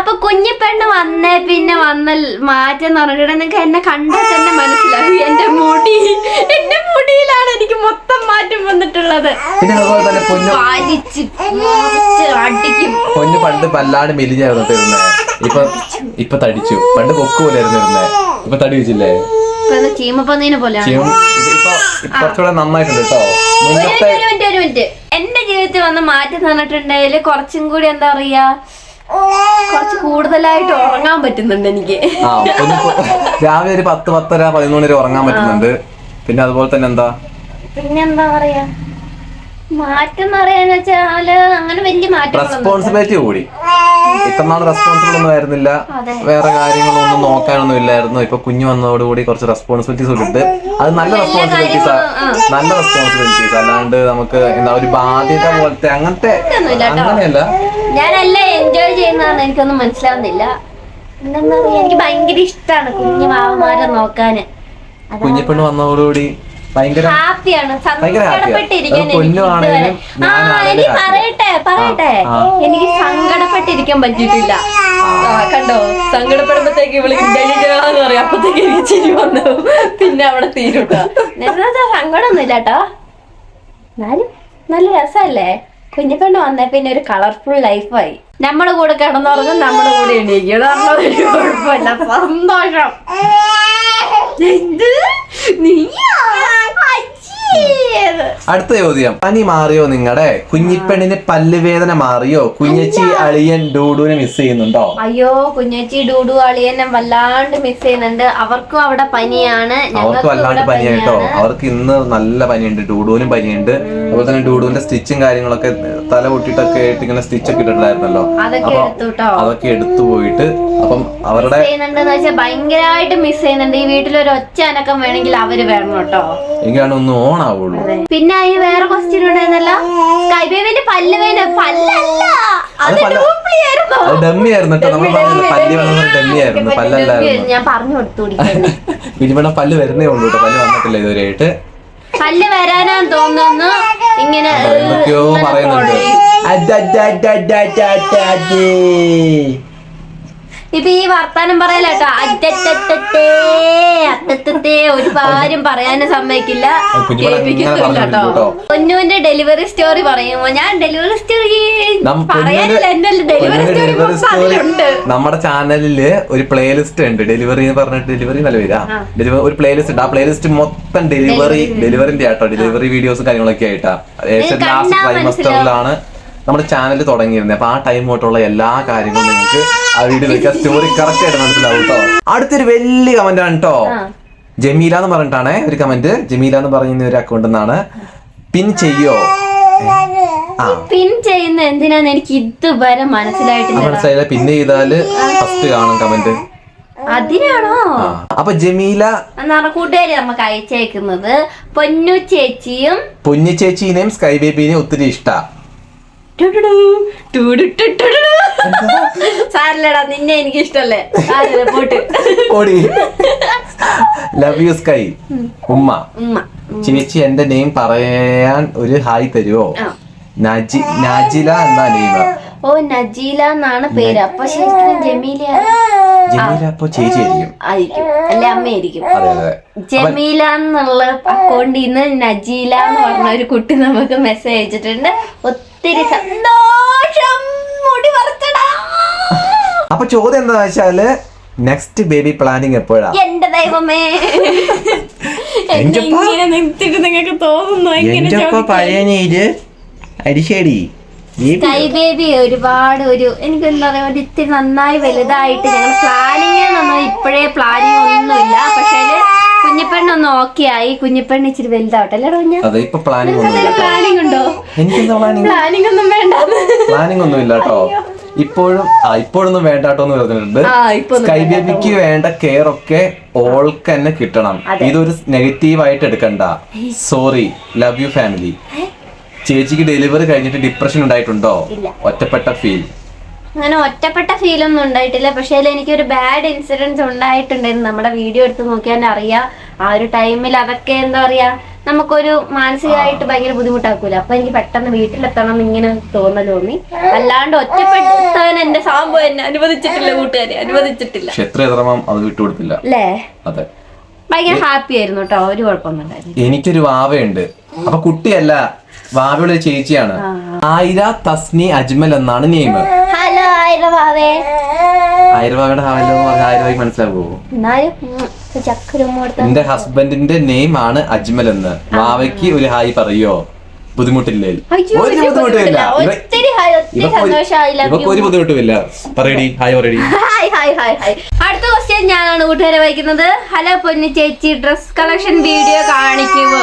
അപ്പൊ കുഞ്ഞു പെണ്ണ് വന്നേ പിന്നെ വന്ന മാറ്റം പറഞ്ഞിട്ട് നിങ്ങൾക്ക് എന്നെ കണ്ടാൽ തന്നെ മനസ്സിലാവും. എന്റെ മുടി എന്റെ മുടിയിലാണ് എനിക്ക് മൊത്തം മാറ്റം വന്നിട്ടുള്ളത്. പിന്നെ അതുപോലെ തന്നെ പൊന്നു വലിച്ച് മുറിച്ച് അടിക്കും. പൊന്നു പണ്ട് പല്ലാണ് മെലിഞ്ഞായിരുന്നു ഇപ്പൊ ഇപ്പൊ തടിച്ചു. പണ്ട് കൊക്ക് പോലെ ആയിരുന്നു ഇരുന്നേ ഇപ്പൊ തടി വെച്ചില്ലേ? ചീമപ്പന്നീനെ കുറച്ചുകൂടെ നന്നായിട്ടുണ്ട് കേട്ടോ മിനിറ്റ്, ഒരു മിനിറ്റ് എന്റെ ജീവിതത്തിൽ വന്ന മാറ്റം തന്നിട്ടുണ്ടെങ്കിൽ കുറച്ചും കൂടി എന്താ പറയാ കുറച്ച് കൂടുതലായിട്ട് ഉറങ്ങാൻ പറ്റുന്നുണ്ട് എനിക്ക്. രാവിലെ ഒരു പത്ത് പത്തര പതിനൊന്ന് വരെ ഉറങ്ങാൻ പറ്റുന്നുണ്ട്. പിന്നെ അതുപോലെ തന്നെ എന്താ? പിന്നെന്താ പറയാ? മാറ്റം പറയാന്ന് വെച്ചാൽ അങ്ങനെ വലിയ റെസ്പോൺസിബിലിറ്റി കൂടി. ഇത്രനാൾ റെസ്പോൺസിബിൾ ഒന്നും ആയിരുന്നില്ല. വേറെ കാര്യങ്ങളൊന്നും നോക്കാനൊന്നും ഇല്ലായിരുന്നു. ഇപ്പൊ കുഞ്ഞു വന്നതോടുകൂടി കുറച്ച് റെസ്പോൺസിബിലിറ്റീസ് ഉണ്ട്. അത്. നല്ല റെസ്പോൺസിബിലിറ്റീസ് നല്ല റെസ്പോൺസിബിലിറ്റീസ് അല്ലാണ്ട് നമുക്ക് എന്താ ഒരു ബാധ്യത പോലത്തെ അങ്ങനത്തെ. അങ്ങനെയല്ല. ഞാനെല്ലാം എൻജോയ് ചെയ്യുന്നതാണ് എനിക്കൊന്നും മനസ്സിലാവുന്നില്ല. എന്താ പറയാ എനിക്ക് ഭയങ്കര ഇഷ്ടമാണ് കുഞ്ഞു മാവന്മാരെ നോക്കാന്. കുഞ്ഞിപ്പെണ്ണ് വന്നതോടുകൂടി ഭയങ്കര ഹാപ്പിയാണ്. എനിക്ക് പറയട്ടെ പറയട്ടെ. എനിക്ക് സങ്കടപ്പെട്ടിരിക്കാൻ പറ്റിയിട്ടില്ല. കണ്ടോ? സങ്കടപ്പെടുമ്പോഴത്തേക്ക് ഇവൾ ഡെലിജാന്ന് പറയും. അപ്പത്തേക്ക് എനിക്ക് ചിരി വന്നു. പിന്നെ അവിടെ തീരുട്ടോ. സങ്കടമൊന്നുമില്ല കേട്ടോ എന്നാലും നല്ല രസമല്ലേ? കുഞ്ഞിപ്പെണ്ണ് വന്ന പിന്നെ ഒരു കളർഫുൾ ലൈഫായി നമ്മുടെ കൂടെ കിടന്നുറങ്ങും നമ്മുടെ കൂടെ എണീക്കും. കുഴപ്പമില്ല. സന്തോഷം. നീ. അടുത്ത ചോദ്യം. പനി മാറിയോ നിങ്ങളുടെ കുഞ്ഞിപ്പെണ്ണിന് പല്ലുവേദന മാറിയോ? കുഞ്ഞച്ചി അളിയൻ ഡൂഡുവിനെ മിസ് ചെയ്യുന്നുണ്ടോ? അയ്യോ കുഞ്ഞച്ചി ഡൂഡു അളിയനെ വല്ലാണ്ട് മിസ് ചെയ്യുന്നുണ്ട്. അവർക്കും അവിടെ പനിയാണ്. അവർക്ക് വല്ലാണ്ട് പനിയാണ് കേട്ടോ. അവർക്ക് ഇന്ന് നല്ല പനിയുണ്ട്. ഡൂഡുവിനും പനിയുണ്ട്. അതുപോലെ തന്നെ ഡൂഡുവിന്റെ സ്റ്റിച്ചും കാര്യങ്ങളൊക്കെ തല പൊട്ടിട്ടൊക്കെ ആയിട്ട് ഇങ്ങനെ സ്റ്റിച്ച് ഒക്കെ ഇട്ടിട്ടുണ്ടായിരുന്നല്ലോ. അതൊക്കെ അപ്പൊ അതൊക്കെ എടുത്തു പോയിട്ട് അപ്പം അവരുടെ ഭയങ്കരമായിട്ട് മിസ് ചെയ്യുന്നുണ്ട്. ഈ വീട്ടിൽ ഒരു ഒച്ച അനക്കം വേണമെങ്കിൽ അവർ വേണം കേട്ടോ എങ്കിലാണ് ഒന്ന് ഓൺ ആവുള്ളൂ. പിന്നെ അതിന് വേറെ ക്വസ്റ്റ്യൻ ഉണ്ടായിരുന്നല്ലോ? സ്കൈ ബേബിന്റെ പല്ല് വേണ്ട. പല്ലല്ല. ആയിരുന്നു അത് ഡമ്മി ആയിരുന്നു കേട്ടോ നമ്മൾ പറഞ്ഞില്ല പല്ല് വന്നത് ഡമ്മി ആയിരുന്നു പല്ലല്ലായിരുന്നു. ഞാൻ പറഞ്ഞു കൊടുത്തു പിന്നിവിടെ പല്ല് വരുന്നേ ഉള്ളൂ കേട്ടോ പല്ല് വന്നിട്ടില്ല ഇതുവരെയായിട്ട്. പല്ല് വരാനാന്ന് തോന്നുന്നു. ഇങ്ങനെ എന്തൊക്കെയോ പറയുന്നുണ്ട്. ഇപ്പൊ ഈ വർത്താനം പറയലട്ടോ. അറ്റത്തേ അറ്റത്തേ ഒരു കാര്യം പറയാനും സമ്മതിക്കില്ല. കുഞ്ഞുമോളെ ഇങ്ങനെ കേൾപ്പിക്കുന്നില്ല പറഞ്ഞോണ്ടിരിക്കും കേട്ടോ. കേട്ടോ. പൊന്നുവിന്റെ ഡെലിവറി സ്റ്റോറി പറയുമ്പോ ഞാൻ ഡെലിവറി സ്റ്റോറി പറയാനില്ല. എന്റെ ഡെലിവറി സ്റ്റോറി നമ്മുടെ ചാനലിൽ ഒരു പ്ലേലിസ്റ്റ് ഉണ്ട്. ഡെലിവറി എന്ന് പറഞ്ഞിട്ട് ഡെലിവറി നല്ല പേരാ ഡെലിവറി ഒരു പ്ലേലിസ്റ്റ് ഉണ്ട്. ആ പ്ലേലിസ്റ്റ് മൊത്തം ഡെലിവറി ഡെലിവറിന്റെ ആട്ടോ. ഡെലിവറി വീഡിയോസും കാര്യങ്ങളൊക്കെ ആയിട്ടാ. ലാസ്റ്റ് ട്രൈമസ്റ്ററിലാണ് നമ്മുടെ ചാനൽ തുടങ്ങിയിരുന്നത് അപ്പൊ ആ ടൈം തൊട്ടുള്ള എല്ലാ കാര്യങ്ങളും നിങ്ങൾക്ക് ആ വീഡിയോ വെക്കാൻ സ്റ്റോറി കറക്റ്റ് ആയിട്ട് മനസ്സിലാവും കേട്ടോ അടുത്തൊരു വലിയ കമന്റ് ആണ് കേട്ടോ ജമീല എന്ന് പറഞ്ഞിട്ടാണ് ഒരു കമന്റ് ജമീല എന്ന് പറയുന്ന ഒരു അക്കൗണ്ട് നിന്നാണ് പിൻ ചെയ്യോ? പിൻ ചെയ്യുന്ന എന്തിനാന്ന് എനിക്ക് ഇതുവരെ മനസ്സിലായിട്ട് മനസ്സിലായിട്ടില്ല മനസ്സിലായില്ല. പിൻ ചെയ്താൽ ഫസ്റ്റ് കാണും കമന്റ് അതിനാണോ? അപ്പൊ ജമീല എന്നാണ് കൂട്ടുകാരി നമുക്ക് അയച്ചേക്കുന്നത് പൊന്നു ചേച്ചിയും പൊന്നു ചേച്ചീനെയും സ്കൈ ബേബിനെയും ഒത്തിരി ഇഷ്ടാ. ടുടുടു, ടുടുടുടുടുടു. സാരില്ലടാ നിന്നെ എനിക്ക് ഇഷ്ടല്ലേ പോട്ട് ഓടി. ലവ് യു സ്കൈ ഉമ്മ. ഉമ്മ. ചേച്ചി എന്റെ നെയിം പറയാൻ ഒരു ഹായ് തരുവോ? ആ. നജി നാജില എന്നാ നെയിം ഓ നജീല എന്നാണ് പേര്. അപ്പൊ ശരിക്കും ജമീല ജമീല അപ്പൊ ചേച്ചി ആയിരിക്കും. ആയിരിക്കും. അല്ലെ അമ്മയായിരിക്കും. അതെ അതെ. ജമീല എന്നുള്ള അക്കൗണ്ടിൽ നിന്ന് നജീല എന്ന് പറഞ്ഞ ഒരു കുട്ടി നമുക്ക് മെസ്സേജ് അയച്ചിട്ടുണ്ട്. ഒത്തിരി സന്തോഷം. മുടി പറിച്ചടാ അപ്പൊ ചോദ്യം എന്താ വെച്ചാൽ നെക്സ്റ്റ് ബേബി പ്ലാനിങ് എപ്പോഴാ? എന്റെ ദൈവമേ. എന്റെ? നിങ്ങൾക്ക് തോന്നുന്നു? പഴയ നീര് അരിശേടി. സ്കൈ ബേബി ഒരുപാട് ഒരു എനിക്ക് എന്താ പറയാ ഒരു ഇത്തിരി നന്നായി വലുതായിട്ട് ഞങ്ങൾ പ്ലാനിങ് നമ്മൾ ഇപ്പോഴേ പ്ലാനിങ് ഒന്നുമില്ല. പക്ഷേ കുഞ്ഞിപ്പെണ്ണൊന്ന് ഓക്കെ ആയി. കുഞ്ഞിപ്പെണ്ണ് ഇച്ചിരി വലുതാവട്ടെ. അല്ലേ കുഞ്ഞ പ്ലാനിങ് ഉണ്ടോ? പ്ലാനിങ് ഒന്നും വേണ്ട. പ്ലാനിങ് ഒന്നും ഇല്ല കേട്ടോ ഇപ്പോഴും ഇപ്പോഴൊന്നും വേണ്ട കേട്ടോ എന്ന് പറഞ്ഞിട്ടുണ്ട് സ്കൈ ബേബിക്ക് വേണ്ട കെയർ ഒക്കെ ഓൾക്ക് തന്നെ കിട്ടണം. ഇതൊരു നെഗറ്റീവ് ആയിട്ട് എടുക്കണ്ട. സോറി ലവ് യു ഫാമിലി ചേച്ചിക്ക് ഡെലിവറി കഴിഞ്ഞിട്ട് ഡിപ്രഷൻ ഉണ്ടായിട്ടുണ്ടോ. ഒറ്റപ്പെട്ട ഫീൽ അങ്ങനെ ഒറ്റപ്പെട്ട ഫീൽ ഒന്നും ഉണ്ടായിട്ടില്ല. പക്ഷേ എനിക്കൊരു ബാഡ് ഇൻസിഡൻസ് ഉണ്ടായിട്ടുണ്ടായിരുന്നു. നമ്മുടെ വീഡിയോ എടുത്ത് നോക്കിയാൽ അറിയാം. ആ ഒരു ടൈമിൽ അതൊക്കെ എന്താ പറയാ നമുക്കൊരു മാനസികമായിട്ട് ഭയങ്കര ബുദ്ധിമുട്ടാക്കൂല. അപ്പൊ എനിക്ക് പെട്ടെന്ന് വീട്ടിലെത്തണം ഇങ്ങനെ തോന്നൽ തോന്നി. അല്ലാണ്ട് ഒറ്റപ്പെടുത്താൻ എന്റെ സാമ്പോ എന്നെ അനുവദിച്ചിട്ടില്ല കൂട്ടുകാരെ. അനുവദിച്ചിട്ടില്ല. അത് വിട്ടുകൊടുത്തില്ല അല്ലേ അതെ. ഭയങ്കര ഹാപ്പി ആയിരുന്നു കേട്ടോ. ഒരു കുഴപ്പമൊന്നും ഉണ്ടായിരുന്നു എനിക്കൊരു വാവയുണ്ട്. അപ്പൊ കുട്ടിയല്ല വാവയുടെ ഒരു ചേച്ചിയാണ് ആയിര തസ്നി അജ്മൽ എന്നാണ് നെയിം. ഹലോ ആയിര ഭാവേ ആയിര ഭാവയുടെ ഒരു ചക്കരും കൊടുത്ത എന്റെ ഹസ്ബൻഡിന്റെ നെയിം ആണ് അജ്മൽ എന്ന്. വാവയ്ക്ക് ഒരു ഹായ് പറയോ? ബുദ്ധിമുട്ടില്ലേ? ഒരു ബുദ്ധിമുട്ടില്ല. ഒത്തിരി ഹായ്, ഒത്തിരി സന്തോഷം, I love ഇവക്ക്. ഒരു ബുദ്ധിമുട്ടുമില്ല. പറയടി. ഹായ് പറയടി. Hi hi hi hi. അടുത്ത ക്വസ്റ്റ്യൻ ഞാനാണ് കൂട്ടുകാരെ വായിക്കുന്നത് ഹലോ പൊന്നു ചേച്ചി ഡ്രസ് കളക്ഷൻ വീഡിയോ കാണിക്കുമോ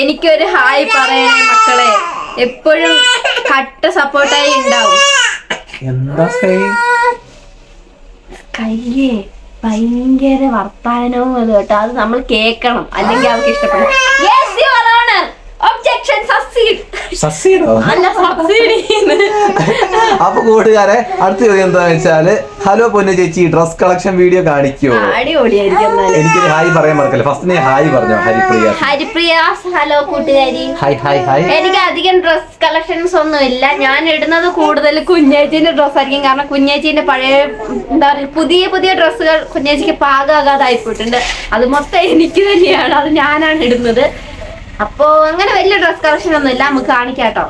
എനിക്കൊരു ഹായ് പറയണേ മക്കളെ. എപ്പോഴും കട്ട സപ്പോർട്ടായി ഉണ്ടാവും. എന്താ കയ്യേ ഭയങ്കര വർത്താനവും അത് കേട്ടോ. അത് നമ്മൾ കേൾക്കണം. അല്ലെങ്കിൽ അവർക്ക് ഇഷ്ടപ്പെടും. യെസ് സബ്സിഡി അപ്പൊ കൂട്ടുകാരെ അടുത്ത ചോദ്യം എന്താ വെച്ചാൽ ഹലോ പൊന്നു ചേച്ചി ഡ്രസ് കളക്ഷൻ വീഡിയോ കാണിക്കുമോ എനിക്ക് എനിക്കൊരു ഹായ് പറയാൻ മറക്കല്ലേ. ഫസ്റ്റ് നീ ഹായ് പറഞ്ഞോ ഹരിപ്രിയ. ഹരിപ്രിയ ഹലോ കൂട്ടുകാരി. ഹായ് ഹായ് ഹായ് എനിക്ക് അധികം ഡ്രസ് കളക്ഷൻസ് ഒന്നും ഇല്ല. ഞാൻ ഇടുന്നത് കൂടുതൽ കുഞ്ഞേച്ചിന്റെ ഡ്രസ് ആയിരിക്കും. കാരണം കുഞ്ഞേച്ചിന്റെ പഴയ എന്താ പറയുക പുതിയ പുതിയ ഡ്രസ്സുകൾ കുഞ്ഞേച്ചിക്ക് പാകാകാതായി പോയിട്ടുണ്ട് അത് മൊത്തം എനിക്ക് തന്നെയാണ്. അത് ഞാനാണ് ഇടുന്നത്. അപ്പോ അങ്ങനെ വലിയ ഡ്രസ് കളക്ഷൻ ഒന്നും ഇല്ല. നമുക്ക് കാണിക്കാട്ടോ.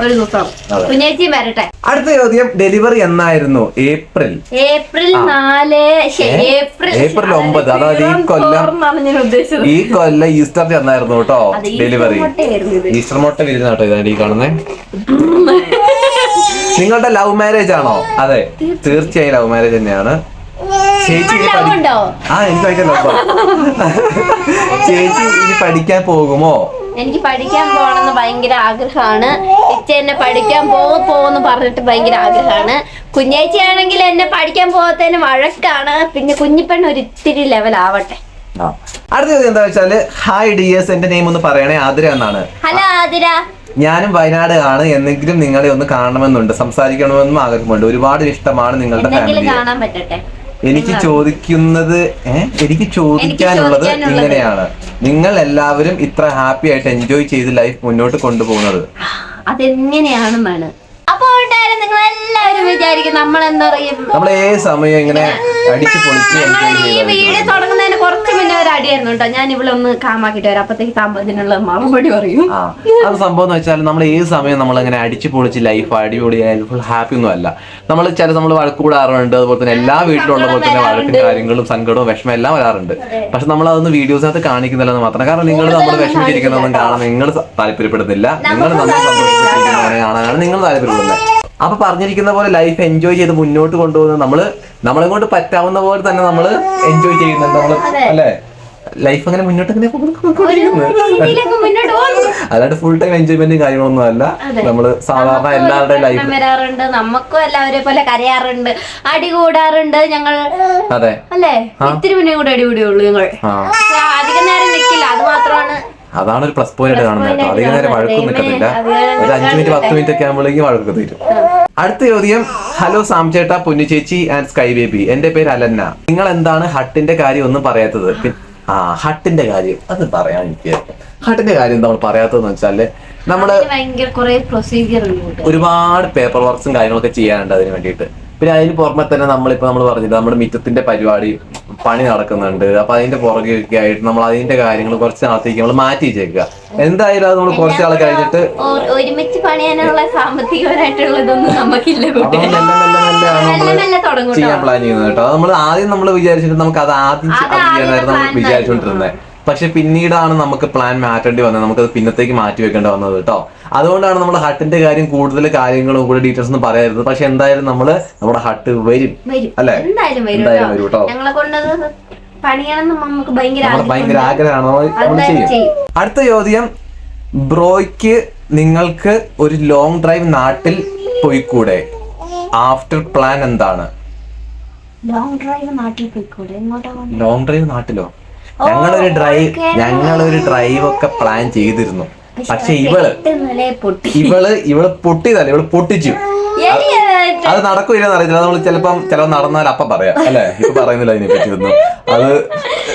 ഒരു ദിവസം. കുഞ്ഞേച്ചി വരട്ടെ. അടുത്ത ചോദ്യം ഡെലിവറി എന്നായിരുന്നു? ഏപ്രിൽ. ഏപ്രിൽ നാല് ഏപ്രിൽ ഏപ്രിൽ ഒമ്പത്, അതായത് ഈ കൊല്ലം- ഈ കൊല്ലം ഈസ്റ്റർ ചെന്നായിരുന്നു കേട്ടോ ഡെലിവറി. ഈസ്റ്റർ മുട്ട വിരുന്ന കേട്ടോ ഇതാണ് ഈ കാണുന്നത് നിങ്ങളുടെ ലവ് മാരേജ് ആണോ? അതെ. തീർച്ചയായും ലവ് മാരേജ് തന്നെയാണ്. ചേച്ചി ആ എനിക്ക് ഭയങ്കര ചേച്ചി ഇനി പഠിക്കാൻ പോകുമോ? എനിക്ക് പഠിക്കാൻ പോകണമെന്ന് ഭയങ്കര ആഗ്രഹമാണ്. ഇച്ച എന്നെ പഠിക്കാൻ പോ പോന്ന് പറഞ്ഞിട്ട് ഭയങ്കര ആഗ്രഹമാണ്. കുഞ്ഞേച്ചി ആണെങ്കിൽ എന്നെ പഠിക്കാൻ പോകത്തതിന് വഴക്കാണ്. പിന്നെ കുഞ്ഞിപ്പെണ് ഒരു ഇത്തിരി ലെവൽ ആവട്ടെ. അടുത്ത ചോദ്യം എന്താ വെച്ചാൽ ഹായ് ഡിയേഴ്സ് എന്റെ നെയിം ഒന്ന് പറയണേ ആതിര എന്നാണ്. ഹലോ ആതിര. ഞാനും വയനാട് ആണ് എന്നെങ്കിലും നിങ്ങളെ ഒന്ന് കാണണമെന്നുണ്ട് സംസാരിക്കണമെന്നും ആഗ്രഹമുണ്ട്. ഒരുപാട് ഇഷ്ടമാണ് നിങ്ങളുടെ ഫാമിലി കാണാൻ പറ്റട്ടെ. എനിക്ക് ചോദിക്കുന്നത് എനിക്ക് ചോദിക്കാനുള്ളത്. ഇങ്ങനെയാണ്. നിങ്ങൾ എല്ലാവരും ഇത്ര ഹാപ്പി ആയിട്ട് എൻജോയ് ചെയ്ത് ലൈഫ് മുന്നോട്ട് കൊണ്ടുപോകുന്നത്. അതെങ്ങനെയാണെന്നാണ് അപ്പൊ നിങ്ങൾ എല്ലാവരും വിചാരിക്കും നമ്മൾ എന്താ പറയും നമ്മൾ ഏത് സമയം ഇങ്ങനെ അടിച്ചു പൊളിച്ച് ഞങ്ങൾ ഈ വീഡിയോ തുടങ്ങുന്നതിന് കുറച്ച് മുന്നേ ഒരു അടിയായിരുന്നു കേട്ടോ. ഞാൻ ഇവിടെ ഒന്ന് കാമാക്കിട്ട് വരാം. അപ്പത്തേക്ക് താമ്പതിനുള്ള മറുപടി പറയും. ആ അത് സംഭവം എന്ന് വെച്ചാൽ നമ്മൾ ഏത് സമയം നമ്മൾ അങ്ങനെ അടിച്ച് പൊളിച്ച് ലൈഫ് അടിപൊളിയായാലും ഫുൾ ഹാപ്പി ഒന്നും അല്ല. നമ്മൾ ചില നമ്മൾ വഴക്ക് കൂടാറുണ്ട്. അതുപോലെ തന്നെ എല്ലാ വീട്ടിലുള്ള പോലെ തന്നെ വഴക്കും കാര്യങ്ങളും സങ്കടവും വിഷമം എല്ലാം വരാറുണ്ട്. പക്ഷെ നമ്മൾ അതൊന്നും വീഡിയോസിനകത്ത് കാണിക്കുന്നില്ലെന്ന് മാത്രം. കാരണം നിങ്ങൾ നമ്മൾ വിഷമിച്ചിരിക്കുന്നതൊന്നും കാണാൻ നിങ്ങൾ താല്പര്യപ്പെടുന്നില്ല. നിങ്ങൾ നമ്മൾ സന്തോഷിപ്പിച്ചിരിക്കുന്നവരെ കാണാനാണ് നിങ്ങൾ താല്പര്യപ്പെടുന്നത് അപ്പൊ പറഞ്ഞിരിക്കുന്ന പോലെ ലൈഫ് എൻജോയ് ചെയ്ത് മുന്നോട്ട് കൊണ്ടുപോകുന്നത് നമ്മൾ നമ്മളെ കൊണ്ട് പറ്റാവുന്ന പോലെ തന്നെ നമ്മൾ എൻജോയ് ചെയ്യുന്നുണ്ട്. നമ്മൾ അല്ലേ? ലൈഫ് അങ്ങനെ മുന്നോട്ട് അങ്ങനെ അല്ലാണ്ട് ഫുൾ ടൈം എൻജോയ്മെന്റും കാര്യങ്ങളൊന്നും അല്ല. നമ്മൾ സാധാരണ എല്ലാവരുടെയും ലൈഫ് വരാറുണ്ട്. നമുക്കും എല്ലാവരെ പോലെ കരയാറുണ്ട്. അടി കൂടാറുണ്ട്. ഞങ്ങൾ അതെ. അല്ലേ? ഇത്തിരി മുന്നേ കൂടെ അടി കൂടിയുള്ളൂ ഞങ്ങൾ. അധികം നേരം നിൽക്കില്ല അത് മാത്രമാണ് അതാണ് ഒരു പ്ലസ് പോയിന്റ് കാണുന്നത്. അധികം നേരം വഴക്കൊന്നും നിൽക്കത്തില്ല ഒരു അഞ്ചു മിനിറ്റ് പത്ത് മിനിറ്റ് ഒക്കെ ആകുമ്പോഴേക്കും വഴക്കൊക്കെ തീരും. അടുത്ത ചോദ്യം. ഹലോ സാം ചേട്ടാ പൊന്നു ചേച്ചി ആൻഡ് സ്കൈ ബേബി എന്റെ പേര് അലന്ന. നിങ്ങൾ എന്താണ് ഹട്ടിന്റെ കാര്യം ഒന്നും പറയാത്തത്? ആ ഹട്ടിന്റെ കാര്യം. അത് പറയാൻ എനിക്ക് ഹട്ടിന്റെ കാര്യം നമ്മൾ പറയാത്തതെന്ന് വെച്ചാൽ നമ്മൾ ഒരുപാട് പേപ്പർ വർക്ക്സും കാര്യങ്ങളൊക്കെ ചെയ്യാനുണ്ട് അതിന് വേണ്ടിയിട്ട്. പിന്നെ അതിന് പുറമെ തന്നെ നമ്മളിപ്പോ നമ്മൾ പറഞ്ഞില്ല നമ്മുടെ മിറ്റത്തിന്റെ പരിപാടി പണി നടക്കുന്നുണ്ട്. അപ്പൊ അതിന്റെ പുറകെയൊക്കെ ആയിട്ട് നമ്മൾ അതിന്റെ കാര്യങ്ങൾ കുറച്ച് നാളത്തേക്ക് നമ്മൾ മാറ്റി വെച്ചേക്കുക. എന്തായാലും അത് നമ്മൾ കുറച്ച് നാൾ കഴിഞ്ഞിട്ട് ഒരുമിച്ച് പണിയാനുള്ള സാമ്പത്തികമായിട്ടുള്ളതൊന്നും നമുക്കില്ല ചെയ്യാൻ പ്ലാൻ ചെയ്യുന്നത് കേട്ടോ നമ്മൾ ആദ്യം നമ്മൾ വിചാരിച്ചിട്ട് നമുക്ക് അത് ആദ്യം ചെയ്യാനായിരുന്നു നമ്മൾ വിചാരിച്ചുകൊണ്ടിരുന്നത് പക്ഷെ പിന്നീടാണ് നമുക്ക് പ്ലാൻ മാറ്റേണ്ടി വന്നത്. നമുക്കത് പിന്നത്തേക്ക് മാറ്റി വെക്കേണ്ടി വന്നത് കേട്ടോ. അതുകൊണ്ടാണ് നമ്മൾ ഹട്ടിന്റെ കാര്യം കൂടുതൽ കാര്യങ്ങളും കൂടെ ഡീറ്റെയിൽസ് ഒന്നും പറയരുത് പക്ഷെ എന്തായാലും നമ്മൾ നമ്മുടെ ഹട്ട് വരും. അല്ലെ? എന്തായാലും വരും കേട്ടോ. ഞങ്ങളെ കൊണ്ടത് നമുക്ക് ഭയങ്കര നമ്മൾ. ആഗ്രഹമാണ്. നമ്മൾ ചെയ്യും. അടുത്ത ചോദ്യം. ബ്രോയ്ക്ക് നിങ്ങൾക്ക് ഒരു ലോങ് ഡ്രൈവ് നാട്ടിൽ പോയിക്കൂടെ? ആഫ്റ്റർ പ്ലാൻ എന്താണ്? ലോങ് ഡ്രൈവ് നാട്ടിൽ പോയിക്കൂടെ? ലോങ് ഡ്രൈവ് നാട്ടിലോ? ഞങ്ങളൊരു ഡ്രൈവ് ഞങ്ങളൊരു ഡ്രൈവ് ഒക്കെ പ്ലാൻ ചെയ്തിരുന്നു. പക്ഷെ ഇവൾ ഇവൾ ഇവൾ പൊട്ടിയതല്ല? ഇവൾ പൊട്ടിച്ചു. അത് നടക്കൂലെന്ന് അറിയില്ല നമ്മൾ ചിലപ്പം ചിലവ് നടന്നാൽ അപ്പൊ പറയാം അല്ലെ? ഇപ്പൊ പറയുന്നില്ല അതിനെ പറ്റി ഒന്നും. അത്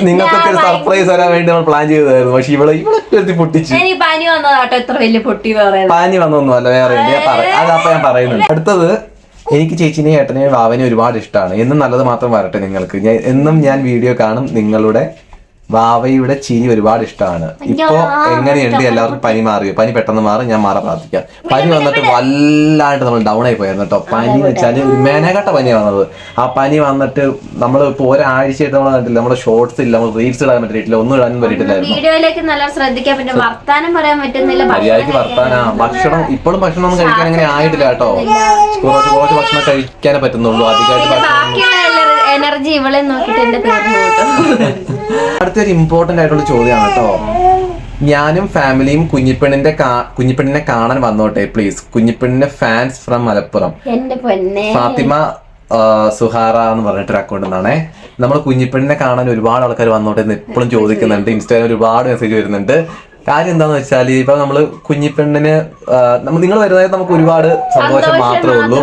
നിങ്ങൾക്കൊക്കെ ഒരു സർപ്രൈസ് വരാൻ വേണ്ടി നമ്മൾ പ്ലാൻ ചെയ്തതായിരുന്നു. പക്ഷെ ഇവൾ ഇവളെ പൊട്ടിച്ചു. പനി വന്നതാട്ടോ എത്ര വലിയ പൊട്ടി എന്ന് പാനി വന്നൊന്നും അല്ല വേറെ അത് അപ്പൊ ഞാൻ പറയുന്നുണ്ട്. അടുത്തത് എനിക്ക് ചേച്ചിനെയും ഏട്ടനെയും വാവനെയും ഒരുപാട് ഇഷ്ടമാണ്. എന്നും നല്ലത് മാത്രം വരട്ടെ നിങ്ങൾക്ക്. എന്നും ഞാൻ വീഡിയോ കാണും നിങ്ങളുടെ വാവയുടെ ചിരി ഒരുപാട് ഇഷ്ടമാണ്. ഇപ്പോ എങ്ങനെയുണ്ട് എല്ലാവർക്കും പനി മാറി? പനി പെട്ടെന്ന് മാറി ഞാൻ മാറാൻ പ്രാർത്ഥിക്കാം. പനി വന്നിട്ട് വല്ലാണ്ട് നമ്മൾ ഡൗൺ ആയി പോയായിരുന്നു കേട്ടോ. പനി എന്ന് വെച്ചാൽ ഒരു മേനകട്ട പനി വന്നത്. ആ പനി വന്നിട്ട് നമ്മൾ ഇപ്പോൾ ഒരാഴ്ചയായിട്ട് നമ്മൾ കണ്ടില്ല നമ്മുടെ ഷോർട്സ് ഇല്ല നമ്മൾ റീൽസ് ഇടാൻ പറ്റിയിട്ടില്ല ഒന്നും ഇടാൻ പറ്റിയിട്ടില്ലായിരുന്നു വീഡിയോയിലേക്ക് നല്ല ശ്രദ്ധിക്കാൻ പിന്നെ വർത്താനം പറയാൻ പറ്റുന്നില്ല. വർത്താന. ഭക്ഷണം ഇപ്പോഴും ഭക്ഷണം ഒന്നും കഴിക്കാൻ അങ്ങനെ ആയിട്ടില്ല കേട്ടോ. കുറച്ച് കുറച്ച് ഭക്ഷണം കഴിക്കാനേ പറ്റുന്നുള്ളൂ. അധികമായിട്ട് ഭക്ഷണം എനർജി ഇവളെ നോക്കിട്ട് എന്റെ തീർന്നു കേട്ടോ. അടുത്തൊരു ഇമ്പോർട്ടന്റ് ആയിട്ടുള്ള ചോദ്യമാണ് കേട്ടോ. ഞാനും ഫാമിലിയും കുഞ്ഞിപ്പെണ്ണിന്റെ കുഞ്ഞിപ്പെണ്ണിനെ കാണാൻ വന്നോട്ടെ പ്ലീസ് കുഞ്ഞിപ്പെണ്ണിന്റെ ഫാൻസ് ഫ്രം മലപ്പുറം. എന്റെ പൊന്നെ. ഫാത്തിമ സുഹാറ എന്ന് പറഞ്ഞിട്ടൊരു അക്കൗണ്ട് നിന്നാണേ നമ്മൾ കുഞ്ഞിപ്പെണ്ണിനെ കാണാൻ ഒരുപാട് ആൾക്കാർ വന്നോട്ടെ എന്ന് എപ്പോഴും ചോദിക്കുന്നുണ്ട്. ഇൻസ്റ്റാഗ്രാമിൽ ഒരുപാട് മെസ്സേജ് വരുന്നുണ്ട്. കാര്യം എന്താന്ന് വെച്ചാൽ ഇപ്പൊ നമ്മൾ കുഞ്ഞിപ്പെണ്ണിന് നിങ്ങൾ വരുന്നതായി നമുക്ക് ഒരുപാട് സന്തോഷം മാത്രമേ ഉള്ളൂ.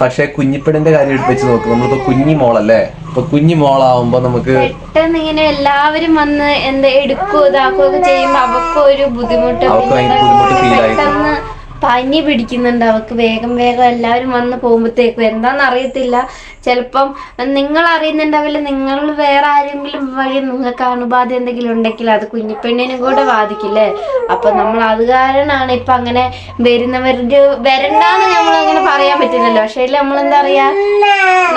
പക്ഷെ കുഞ്ഞിപ്പെണ്ണിന്റെ കാര്യം എടുത്ത് വെച്ച് നോക്കും. നമ്മളിപ്പോ കുഞ്ഞി മോളല്ലേ ഇപ്പൊ കുഞ്ഞി മോളാവുമ്പോ നമുക്ക് പെട്ടെന്ന് ഇങ്ങനെ എല്ലാവരും വന്ന് എന്താ എടുക്കുക ഇതാക്കുക ഒക്കെ ചെയ്യുമ്പോ അവർക്ക് ഒരു ബുദ്ധിമുട്ട് അവർക്ക് ഭയങ്കര ബുദ്ധിമുട്ട് ഫീൽ ആയിട്ട്. പനി പിടിക്കുന്നുണ്ട്. അവക്ക് വേഗം വേഗം എല്ലാവരും വന്ന് പോകുമ്പോഴത്തേക്കും. എന്താണെന്ന് അറിയത്തില്ല. ചിലപ്പം നിങ്ങൾ അറിയുന്നുണ്ടാവില്ല. നിങ്ങൾ വേറെ ആരെങ്കിലും വഴി നിങ്ങൾക്ക് അണുബാധ എന്തെങ്കിലും ഉണ്ടെങ്കിൽ അത് കുഞ്ഞിപ്പെണ്ണിനും കൂടെ ബാധിക്കില്ലേ? അപ്പൊ നമ്മൾ അത് കാരണമാണ് ഇപ്പൊ അങ്ങനെ വരുന്നവരുടെ വരണ്ടാന്ന് നമ്മൾ അങ്ങനെ പറയാൻ പറ്റില്ലല്ലോ. പക്ഷേ നമ്മൾ എന്താ പറയാ?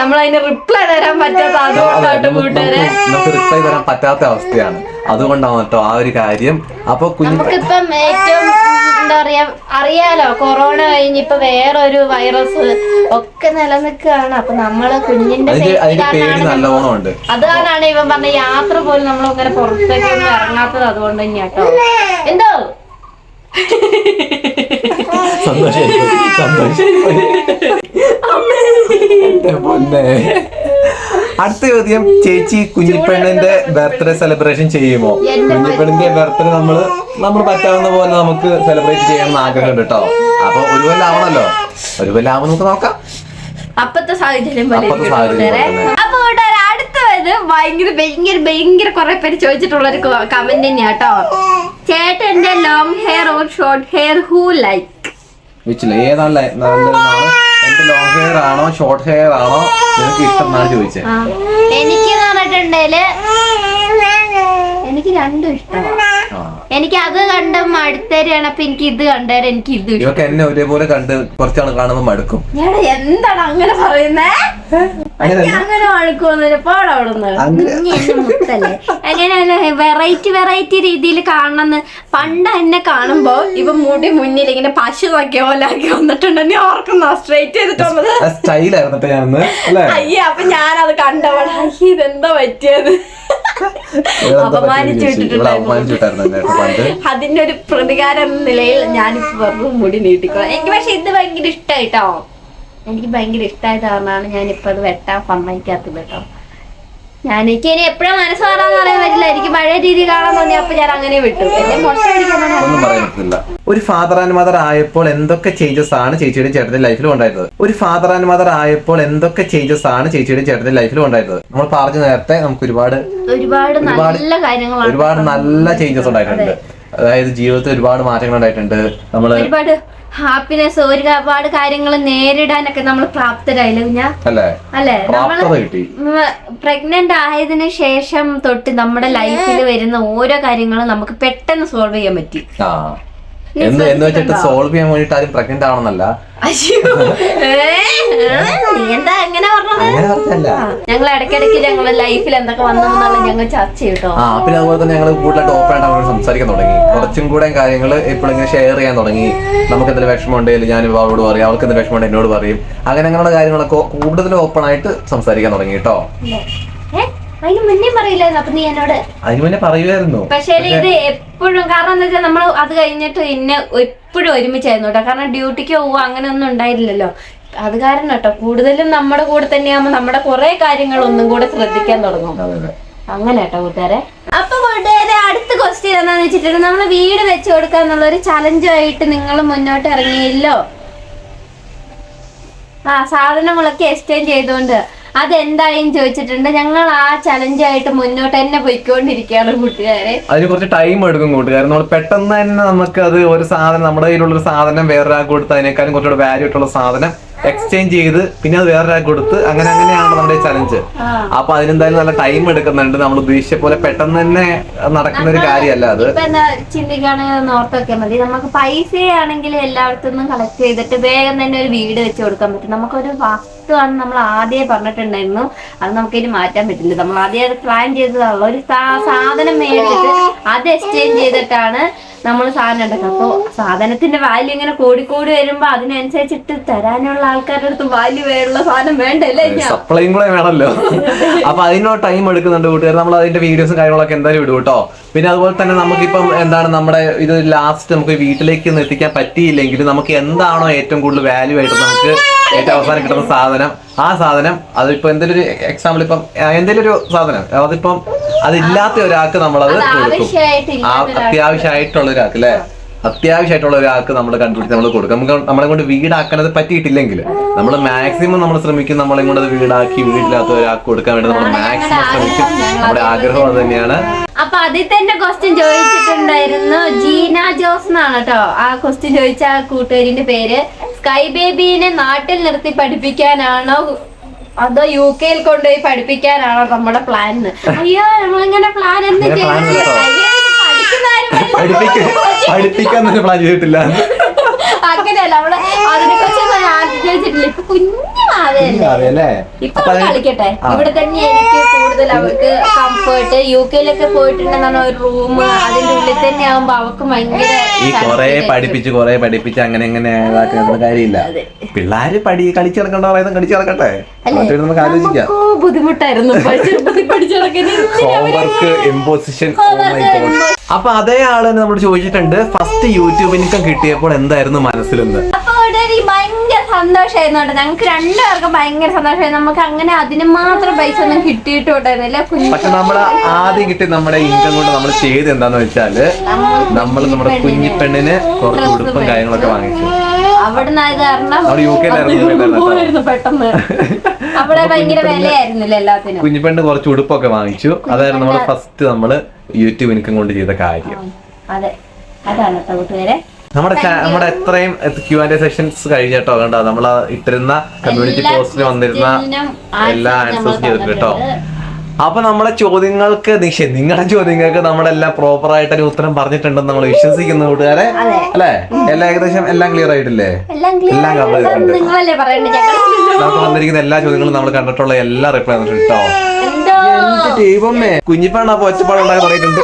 നമ്മൾ അതിന് റിപ്ലൈ തരാൻ പറ്റാത്ത അതെ, അതുകൊണ്ടായിട്ട് നമുക്ക് കൂട്ടുകാരെ. നമുക്ക് നമുക്ക് റിപ്ലൈ തരാൻ പറ്റാത്ത അവസ്ഥയാണ്. അതുകൊണ്ടാണ് കേട്ടോ ആ ഒരു കാര്യം. അപ്പൊ കുഞ്ഞു നമുക്കിപ്പം ഏറ്റവും എന്താ പറയാ അറിയാലോ കൊറോണ കഴിഞ്ഞ് ഇപ്പൊ വേറൊരു വൈറസ് ഒക്കെ നിലനിൽക്കുകയാണ്. അപ്പൊ നമ്മൾ കുഞ്ഞിന്റെ കാരണമാണ് അത് കാരണമാണ് ഇവൻ പറഞ്ഞ യാത്ര പോലും നമ്മൾ അങ്ങനെ പുറത്തേക്കൊന്നും ഇറങ്ങാത്തത് അതുകൊണ്ട് തന്നെയാട്ടോ. എന്തോ? സന്തോഷായി സന്തോഷായി പൊന്നെ അടുത്ത ചോദ്യം ചേച്ചി കുഞ്ഞിപ്പെണ്ണിന്റെ ബർത്ത്ഡേ സെലിബ്രേഷൻ ചെയ്യുമോ? കുഞ്ഞിപ്പെണ്ണിന്റെ ബർത്ത്ഡേ നമ്മൾ നമ്മൾ പറ്റാവുന്ന പോലെ നമുക്ക് സെലിബ്രേറ്റ് ചെയ്യണമെന്ന് ആഗ്രഹം കേട്ടോ. അപ്പൊ ഒരു കൊല്ലം ആവണല്ലോ. ഒരു കൊല്ലം ആവുമ്പോൾ നമുക്ക് നോക്കാം. അപ്പത്തെ സാഹചര്യം. അപ്പൊ അടുത്തത് ഭയങ്കര ഭയങ്കര ഭയങ്കര കുറെ പേര് ചോദിച്ചിട്ടുള്ള ഒരു കമന്റ് തന്നെയാ കേട്ടോ. ചേട്ടന്റെ long hair or short hair who like വെച്ചില്ല. ഏതാണ് ല- നല്ലതെന്നാണ് എന്റെ ലോങ് ഹെയർ ആണോ ഷോർട്ട് ഹെയർ ആണോ? നിനക്ക് ഇഷ്ടം എന്നാണ് ചോദിച്ചത് എനിക്ക് പറഞ്ഞിട്ടുണ്ടെങ്കിൽ എനിക്ക് രണ്ടും ഇഷ്ടമാണ്. എനിക്ക് അത് കണ്ട് മടുത്തരാണ് അപ്പൊ എനിക്ക് ഇത് കണ്ടേരം എനിക്ക് ഇത് ഇവക്ക് എന്നെ ഒരേപോലെ കണ്ട് കുറച്ചാണ് കാണുമ്പോൾ മടുക്കും. എന്താണ് അങ്ങനെ പറയുന്നേ? അങ്ങനെ പോടവിടുന്ന് മുത്തല്ലേ അങ്ങനെയല്ല വെറൈറ്റി വെറൈറ്റി രീതിയിൽ കാണണമെന്ന് പണ്ട് എന്നെ കാണുമ്പോ ഇവ മുടി മുന്നിൽ ഇങ്ങനെ പശു നോക്കിയ പോലെ ആക്കി വന്നിട്ടുണ്ട്. നീ ഓർക്കുന്ന സ്ട്രൈറ്റ് ചെയ്തിട്ടുള്ളത് സ്റ്റൈലായിരുന്നു അയ്യേ അപ്പൊ ഞാനത് കണ്ടവൾ അയ്യേ ഇതെന്താ പറ്റിയത്? അപമാനിച്ചു. വിട്ടിട്ടുണ്ടായിരുന്നു അതിന്റെ ഒരു പ്രതികാരം എന്ന നിലയിൽ ഞാനിപ്പോ വെറും മുടി നീട്ടിക്കോ. എനിക്ക് പക്ഷെ ഇത് ഭയങ്കര ഇഷ്ടായിട്ടോ. എനിക്ക് ഭയങ്കര ഇഷ്ടമായത് കാരണമാണ് ഞാനിപ്പോ അത് വെട്ടാൻ സമ്മതിക്കാത്തത് കേട്ടോ. ഞാൻ എനിക്ക് ഇനി എപ്പോഴും മനസ്സ് മാറാന്ന് പറയാൻ പറ്റില്ല. എനിക്ക് പഴയ രീതി കാണാൻ തോന്നി അപ്പൊ ഞാൻ അങ്ങനെ വിട്ടു. ഒന്നും പറയാൻ പറ്റില്ല ഒരു ഫാദർ ആൻഡ് മദർ ആയപ്പോൾ എന്തൊക്കെ ചേഞ്ചസ് ആണ് ചേച്ചിയുടെ ചേട്ടന്റെ ലൈഫിൽ ഉണ്ടായിരുന്നത്? ഒരു ഫാദർ ആൻഡ് മദർ ആയപ്പോൾ എന്തൊക്കെ ചേഞ്ചസ് ആണ് ചേച്ചിയുടെ ചേട്ടന്റെ ലൈഫിൽ ഉണ്ടായിരുന്നത്? നമ്മൾ പറഞ്ഞു നേരത്തെ നമുക്ക് ഒരുപാട് ഒരുപാട് നല്ല കാര്യങ്ങൾ ഒരുപാട് നല്ല ചേഞ്ചസ് ഉണ്ടായിട്ടുണ്ട്. അതായത് ജീവിതത്തിൽ ഒരുപാട് മാറ്റങ്ങൾ ഉണ്ടായിട്ടുണ്ട്. നമ്മൾ ഒരുപാട് ഹാപ്പിനെസ് ഒരുപാട് കാര്യങ്ങൾ നേരിടാനൊക്കെ നമ്മൾ പ്രാപ്തരായില്ല കുഞ്ഞാ? അല്ലേ? കിട്ടി. പ്രഗ്നന്റ് ആയതിന് ശേഷം തൊട്ട് നമ്മുടെ ലൈഫിൽ വരുന്ന ഓരോ കാര്യങ്ങളും നമുക്ക് പെട്ടെന്ന് സോൾവ് ചെയ്യാൻ പറ്റി. ആ. എന്ന് എന്ന് വെച്ചിട്ട് സോൾവ് ചെയ്യാൻ വേണ്ടിട്ട് ആരും പ്രഗ്നന്റ് ആണെന്നല്ല? എന്താ അങ്ങനെ പറഞ്ഞല്ല. ഞങ്ങൾ ഇടയ്ക്കിടയ്ക്ക് ഞങ്ങളുടെ ലൈഫിൽ എന്തൊക്കെ വന്നെന്നുള്ള ഞങ്ങൾ ചർച്ച ചെയ്യട്ടോ ആ പിന്നെ അതുപോലെ തന്നെ ഞങ്ങൾ കൂടുതലായിട്ട് ഓപ്പൺ ആയിട്ട് അവരോട് സംസാരിക്കാൻ തുടങ്ങി. കുറച്ചും കൂടെ കാര്യങ്ങൾ ഇങ്ങനെ ഷെയർ ചെയ്യാൻ തുടങ്ങി. നമുക്ക് എന്തെങ്കിലും വിഷമം ഉണ്ടെങ്കിൽ ഞാൻ അവളോട് പറയും അവൾക്ക് എന്തെങ്കിലും വിഷമം എന്നോട് പറയും. അങ്ങനെ അങ്ങനെയുള്ള കാര്യങ്ങളൊക്കെ കൂടുതൽ ഓപ്പൺ ആയിട്ട് സംസാരിക്കാൻ തുടങ്ങി കേട്ടോ അതിന് മുന്നേ പറയില്ലായിരുന്നു? അപ്പൊ നീ എന്നോട്? അതിന് മുന്നേ പറയുമായിരുന്നു പക്ഷേ ഇത് എപ്പോഴും കാരണം എന്താ വെച്ചാൽ നമ്മൾ അത് കഴിഞ്ഞിട്ട് എന്നെ എപ്പോഴും ഒരുമിച്ചായിരുന്നു കേട്ടോ കാരണം ഡ്യൂട്ടിക്ക് പോവുക അങ്ങനെ ഒന്നും ഉണ്ടായില്ലല്ലോ അത് കാരണം കേട്ടോ കൂടുതലും നമ്മുടെ കൂടെ തന്നെയാകുമ്പോൾ നമ്മുടെ കുറെ കാര്യങ്ങൾ ഒന്നും കൂടെ ശ്രദ്ധിക്കാൻ തുടങ്ങും. അങ്ങനെ കേട്ടോ കൂട്ടുകാരെ. അപ്പൊ കൂട്ടുകാരെ അടുത്ത ക്വസ്റ്റ്യൻ എന്താന്ന് വെച്ചിട്ടുണ്ടെങ്കിൽ നമ്മൾ വീട് വെച്ചു കൊടുക്കുക എന്നുള്ള ഒരു ചലഞ്ചുമായിട്ട് നിങ്ങൾ മുന്നോട്ട് ഇറങ്ങിയല്ലോ? ആ സാധനങ്ങളൊക്കെ എക്സ്ചേഞ്ച് ചെയ്തുകൊണ്ട് അതെന്തായും ചോദിച്ചിട്ടുണ്ട്. ഞങ്ങൾ ആ ചലഞ്ചായിട്ട് മുന്നോട്ട് തന്നെ പോയിക്കൊണ്ടിരിക്കുകയാണ് കൂട്ടുകാരെ. അതിന് കുറച്ച് ടൈം എടുക്കും കൂട്ടുകാരെ. നമ്മൾ പെട്ടെന്ന് തന്നെ നമുക്ക് അത് ഒരു സാധനം നമ്മുടെ കയ്യിലുള്ള ഒരു സാധനം വേറൊരാൾക്ക് കൊടുത്തതിനേക്കാളും കുറച്ചുകൂടെ വാല്യൂ ആയിട്ടുള്ള സാധനം എക്സ്ചേഞ്ച് ചെയ്ത് പിന്നെ അത് വേറൊരാൾക്ക് കൊടുത്ത് അങ്ങനെ അങ്ങനെയാണ് നമ്മുടെ ചലഞ്ച്. അപ്പൊ അതിനെന്തായാലും നല്ല ടൈം എടുക്കുന്നുണ്ട്. നമ്മൾ ഉദ്ദേശിച്ച പോലെ പെട്ടെന്ന് തന്നെ നടക്കുന്ന ഒരു കാര്യമല്ല അത്. ചിന്തിക്കുകയാണെങ്കിൽ ഓർത്തൊക്കെ മതി. നമുക്ക് പൈസ ആണെങ്കിൽ എല്ലായിടത്തു നിന്നും കളക്ട് ചെയ്തിട്ട് വേഗം തന്നെ ഒരു വീട് വെച്ച് കൊടുക്കാൻ പറ്റും. നമുക്കൊരു വസ്തുവാണ് നമ്മൾ ആദ്യം പറഞ്ഞിട്ടുണ്ടായിരുന്നു. അത് നമുക്ക് ഇനി മാറ്റാൻ പറ്റില്ല. നമ്മൾ ആദ്യം അത് പ്ലാൻ ചെയ്തതാണല്ലോ. ഒരു സാധനം മേടിച്ചിട്ട് അത് എക്സ്ചേഞ്ച് ചെയ്തിട്ടാണ് നമ്മൾ സാധനം ഉണ്ടാക്കുക അപ്പോൾ സാധനത്തിന്റെ വാല്യൂ ഇങ്ങനെ കൂടിക്കൂടി വരുമ്പോൾ അതിനനുസരിച്ചിട്ട് തരാനുള്ള ആൾക്കാരുടെ അടുത്ത് വാല്യൂ വേറുള്ള സാധനം വേണ്ടല്ലേ സപ്ലൈയും കൂടെ വേണമല്ലോ. അപ്പൊ അതിനുള്ള ടൈം എടുക്കുന്നുണ്ട് കൂട്ടുകാർ നമ്മൾ അതിന്റെ വീഡിയോസും കാര്യങ്ങളൊക്കെ എന്തായാലും ഇടും കേട്ടോ. പിന്നെ അതുപോലെ തന്നെ നമുക്കിപ്പം എന്താണ് നമ്മുടെ ഇത് ലാസ്റ്റ് നമുക്ക് വീട്ടിലേക്ക് ഒന്ന് എത്തിക്കാൻ പറ്റിയില്ലെങ്കിൽ നമുക്ക് എന്താണോ ഏറ്റവും കൂടുതൽ വാല്യൂ ആയിട്ട് നമുക്ക് ഏറ്റവും അവസാനം കിട്ടുന്ന സാധനം ആ സാധനം അതിപ്പോ എന്തെങ്കിലും ഒരു എക്സാമ്പിൾ ഇപ്പം എന്തെങ്കിലും ഒരു സാധനം അതിപ്പം അതില്ലാത്ത ഒരാൾക്ക് നമ്മളത് കൊടുക്കും. അത്യാവശ്യമായിട്ടുള്ള ഒരാൾക്ക് അല്ലേ? അത്യാവശ്യമായിട്ടുള്ള ഒരാൾക്ക് നമ്മൾ കണ്ടുപിടിച്ച് നമ്മൾ കൊടുക്കും. നമുക്ക് നമ്മളെ കൊണ്ട് വീടാക്കാനത് പറ്റിയിട്ടില്ലെങ്കിൽ നമ്മൾ മാക്സിമം നമ്മൾ ശ്രമിക്കും നമ്മളെ കൊണ്ട് അത് വീടാക്കി വീട്ടിലാത്ത ഒരാൾക്ക് കൊടുക്കാൻ വേണ്ടി നമ്മൾ മാക്സിമം ശ്രമിക്കും. നമ്മുടെ ആഗ്രഹം അത് തന്നെയാണ്. അപ്പൊ അതിൽ തന്നെ ക്വസ്റ്റ്യൻ ചോദിച്ചിട്ടുണ്ടായിരുന്നു. ജീന ജോസ് എന്നാണ് കേട്ടോ. ആ ക്വസ്റ്റ്യൻ ചോദിച്ച ആ കൂട്ടുകാരിന്റെ പേര്. സ്കൈ ബേബീനെ നാട്ടിൽ നിർത്തി പഠിപ്പിക്കാനാണോ? അതോ യു കെയിൽ കൊണ്ടുപോയി പഠിപ്പിക്കാനാണോ നമ്മുടെ പ്ലാൻ അയ്യോ നമ്മളിങ്ങനെ പ്ലാൻ എന്ത് ഇങ്ങനെ പഠിപ്പിക്കാൻ തന്നെ പ്ലാൻ ചെയ്തിട്ടില്ല. അങ്ങനെയല്ല അവൾ അതിനെ കുറിച്ച് ആദ്യം ചോദിച്ചിട്ടില്ല. ഇപ്പൊ കുഞ്ഞു ഇപ്പൊ കളിക്കട്ടെ. ഇവിടെ തന്നെ എനിക്ക് കൂടുതൽ അവർക്ക് കംഫേർട്ട് യു കെയിലൊക്കെ പോയിട്ടുണ്ടെന്നാണ് ഒരു റൂം അതിന്റെ ഉള്ളിൽ തന്നെ ആവുമ്പോ അവർക്ക് ഭയങ്കര ഈ കൊറേ പഠിപ്പിച്ച് കൊറേ പഠിപ്പിച്ച് അങ്ങനെ ഇങ്ങനെ ഇതാക്കുന്ന കാര്യമില്ല. പിള്ളേര് പടി കളിച്ചു നടക്കണ്ട? പറയുന്നത് കളിച്ചു നടക്കട്ടെ. മറ്റൊരു നമുക്ക് ആലോചിക്കാം. നമുക്കോ ബുദ്ധിമുട്ടായിരുന്നു. ഹോംവർക്ക് ഇമ്പോസിഷൻ അപ്പൊ അതേ ആൾ നമ്മൾ ചോദിച്ചിട്ടുണ്ട്. ഫസ്റ്റ് യൂട്യൂബ് ഇൻകം കിട്ടിയപ്പോൾ എന്തായിരുന്നു മനസ്സിലെന്ന് ഭയങ്കര സന്തോഷമായിരുന്നു കേട്ടോ. ഞങ്ങൾക്ക് രണ്ടുപേർക്കും ഭയങ്കര സന്തോഷമായിരുന്നു നമുക്ക് അങ്ങനെ അതിന് മാത്രം പൈസ ഒന്നും കിട്ടിയിട്ടുണ്ടായിരുന്നില്ല. കുഞ്ഞു പക്ഷെ നമ്മൾ ആദ്യം കിട്ടി നമ്മുടെ ഇൻകം കൊണ്ട് നമ്മൾ ചെയ്ത് എന്താന്ന് വെച്ചാൽ നമ്മൾ നമ്മുടെ കുഞ്ഞിപ്പെണ്ണിന് കുറച്ച് ഉടുപ്പും കാര്യങ്ങളൊക്കെ വാങ്ങിച്ചു. അവിടെ ഭയങ്കര വിലയായിരുന്നില്ല എല്ലാത്തിനും. കുഞ്ഞിപ്പെണ്ണ് കുറച്ച് ഉടുപ്പൊക്കെ വാങ്ങിച്ചു. അതായിരുന്നു നമ്മൾ ഫസ്റ്റ് നമ്മൾ യൂട്യൂബ് ഇൻകം കൊണ്ട് ചെയ്ത കാര്യം. അതെ. അതാണ് കേട്ടോ കൂട്ടുകാരെ. നമ്മുടെ നമ്മുടെ എത്രയും ക്യൂ ആൻഡ് സെഷൻസ് കഴിഞ്ഞിട്ടോ കണ്ടോ നമ്മൾ ഇട്ടിരുന്ന കമ്മ്യൂണിറ്റി പോസ്റ്റിൽ വന്നിരുന്ന എല്ലാ ആൻസേഴ്സും ചെയ്തിട്ടുണ്ട് കേട്ടോ. അപ്പൊ നമ്മളെ ചോദ്യങ്ങൾക്ക് നിഷേ നിങ്ങളുടെ ചോദ്യങ്ങൾക്ക് നമ്മളെല്ലാം പ്രോപ്പർ ആയിട്ട് ഒരു ഉത്തരം പറഞ്ഞിട്ടുണ്ടെന്ന് നമ്മൾ വിശ്വസിക്കുന്നു കൂട്ടുകാരെ. അല്ലെ? എല്ലാം ഏകദേശം എല്ലാം ക്ലിയർ ആയിട്ടില്ലേ? എല്ലാം നമുക്ക് വന്നിരിക്കുന്ന എല്ലാ ചോദ്യങ്ങളും നമ്മൾ കണ്ടിട്ടുള്ള എല്ലാ റിപ്ലൈ കേട്ടോ ദൈവമേ? കുഞ്ഞിപ്പാണ് അപ്പൊ ഒച്ചപ്പാട് ഉണ്ടാക്കി തുടങ്ങിയിട്ടുണ്ട്.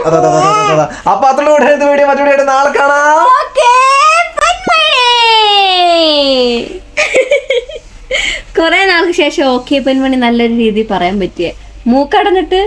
അപ്പൊ അത്രയും വീഡിയോ മറ്റൊരു നാളെ കാണാം. കൊറേ നാൾക്ക് ശേഷം ഓക്കെ പെൺമണി നല്ലൊരു രീതിയിൽ പറയാൻ പറ്റിയേ. മൂക്കടന്നിട്ട്